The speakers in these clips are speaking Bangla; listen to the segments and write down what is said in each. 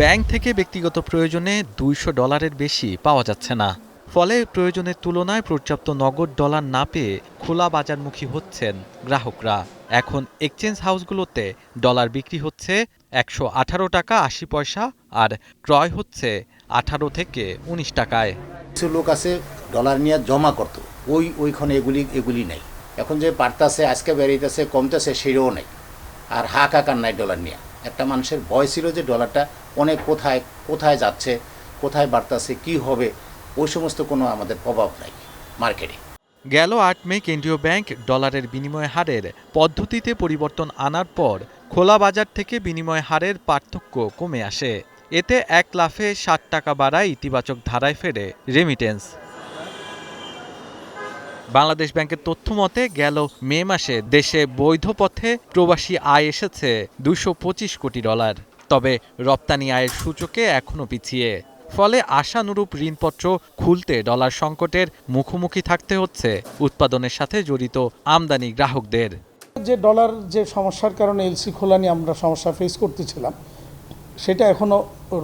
ব্যাংক থেকে ব্যক্তিগত প্রয়োজনে দুইশো ডলারের বেশি পাওয়া যাচ্ছে না। ফলে প্রয়োজনের তুলনায় পর্যাপ্ত নগদ ডলার না পেয়ে খোলা বাজারমুখী হচ্ছেন গ্রাহকরা। এখন এক্সচেঞ্জ হাউসগুলোতে ডলার বিক্রি হচ্ছে একশো আঠারো টাকা আশি পয়সা আর ক্রয় হচ্ছে আঠারো থেকে উনিশ টাকায়। কিছু লোক আছে ডলার নিয়ে জমা করতো। ওই ওইখানে এগুলি এগুলি নেই। এখন যে বাড়তাছে, আজকে বেরিয়েছে কমতেছে, সেটাও নেই। আর হাকাকার নাই ডলার নিয়ে। একটা মানুষের ভয় ছিল যে ডলারটা অনেক কোথায় কোথায় যাচ্ছে, কোথায় বাড়তাছে, কি হবে, ওই সমস্ত কোনো আমাদের প্রভাব নাই মার্কেটে গেল আট মে কেন্দ্রীয় ব্যাংক ডলারের বিনিময় হারের পদ্ধতিতে পরিবর্তন আনার পর খোলা বাজার থেকে বিনিময় হারের পার্থক্য কমে আসে। এতে এক লাফে ষাট টাকা বাড়ায় ইতিবাচক ধারায় ফেরে রেমিটেন্স বাংলাদেশ ব্যাংকের তথ্য মতে গেল মে মাসে দেশে বৈধ পথে প্রবাসী আয় এসেছে দুশো কোটি ডলার। তবে রপ্তানি আয়ের সূচকে এখনও পিছিয়ে। ফলে আশানুরূপ ঋণপত্র খুলতে ডলার সংকটের মুখোমুখি থাকতে হচ্ছে, উৎপাদনের সাথে জড়িত আমদানি গ্রাহকদের। যে ডলার যে সমস্যার কারণে এলসি খোলা নিয়ে আমরা সমস্যা ফেস করতেছিলাম, সেটা এখনও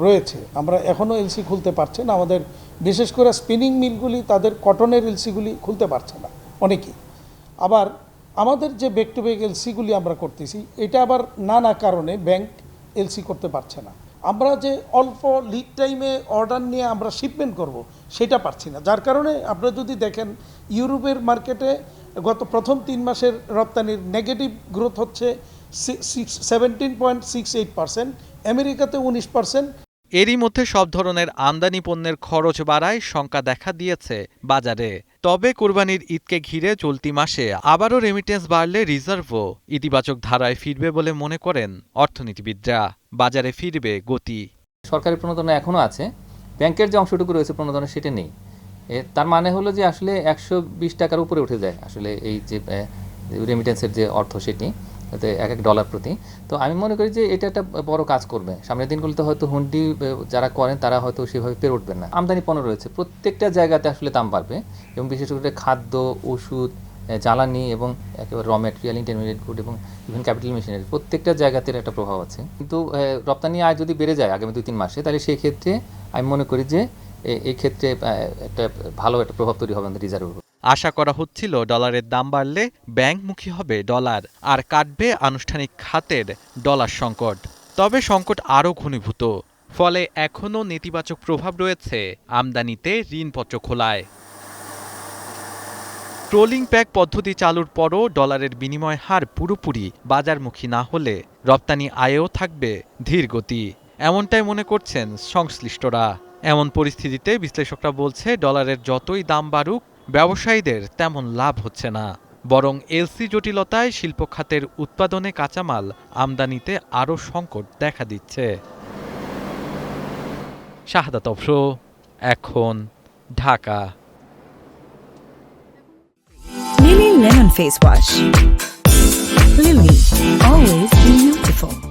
রয়েছে। আমরা এখনও এলসি খুলতে পারছি না, আমাদের বিশেষ করে স্পিনিং মিলগুলি, তাদের কটনের এলসিগুলি খুলতে পারছে না অনেকেই। আবার আমাদের যে ব্যাক টু ব্যাক এলসিগুলি আমরা করতেছি, এটা আবার নানা কারণে ব্যাংক এলসি করতে পারছে না। আমরা যে অল্প লিড টাইমে অর্ডার নিয়ে আমরা শিপমেন্ট করব, সেটা পারছি না। যার কারণে আপনারা যদি দেখেন, ইউরোপের মার্কেটে গত প্রথম তিন মাসের রপ্তানির নেগেটিভ গ্রোথ হচ্ছে seventeen point six eight percent আমেরিকাতে উনিশ পার্সেন্ট এরই মধ্যে সব ধরনের আমদানি পণ্যের খরচ বাড়ায় শঙ্কা দেখা দিয়েছে বাজারে। তবে কোরবানির ঈদকে ঘিরে চলতি মাসে আবারও রেমিটেন্স বাড়লে রিজার্ভও ইতিবাচক ধারায় ফিরবে বলে মনে করেন অর্থনীতিবিদরা। বাজারে ফিরবে গতি। সরকারি প্রণোদনা এখনও আছে। ব্যাংকের যে অংশটুকু রয়েছে প্রণোদনা সেটা নেই। তার মানে হলো যে আসলে একশো বিশ টাকার উপরে উঠে যায় আসলে এই যে রেমিটেন্সের যে অর্থ সেটি। এক এক ডলার প্রতি। তো আমি মনে করি যে এটা একটা বড় কাজ করবে। সামনের দিনগুলোতে হয়তো হুন্ডি যারা করেন তারা হয়তো সেভাবে পেরে উঠবেন না। আমদানি পণ্য রয়েছে। প্রত্যেকটা জায়গাতে আসলে দাম বাড়বে এবং বিশেষ করে খাদ্য, ওষুধ জ্বালানি এবং একেবারে র ম্যাটেরিয়াল ইন্টারমিডিয়েট গুড এবং ইভেন ক্যাপিটাল মেশিনারি প্রত্যেকটা জায়গাতে একটা প্রভাব আছে। কিন্তু রপ্তানি আয় যদি বেড়ে যায় আগামী দুই তিন মাসে, তাহলে সেই ক্ষেত্রে আমি মনে করি যে এই ক্ষেত্রে একটা ভালো একটা প্রভাব তৈরি হবে আমাদের রিজার্ভের আশা করা হচ্ছিল ডলারের দাম বাড়লে ব্যাংকমুখী হবে ডলার আর কাটবে আনুষ্ঠানিক খাতের ডলার সংকট। তবে সংকট আরও ঘনীভূত। ফলে এখনও নেতিবাচক প্রভাব রয়েছে আমদানিতে ঋণপত্র খোলায়। ট্রোলিং প্যাক পদ্ধতি চালুর পরও ডলারের বিনিময় হার পুরোপুরি বাজারমুখী না হলে রপ্তানি আয়েও থাকবে ধীর গতি। এমনটাই মনে করছেন সংশ্লিষ্টরা। এমন পরিস্থিতিতে বিশ্লেষকরা বলছে, ডলারের যতই দাম বাড়ুক ব্যবসায়ীদের তেমন লাভ হচ্ছে না বরং এলসি জটিলতায় শিল্প খাতের উৎপাদনে কাঁচামাল আমদানিতে আরও সংকট দেখা দিচ্ছে শাহাদাত অফ্র এখন Dhaka Lily Lemon Face Wash. Lily, always beautiful.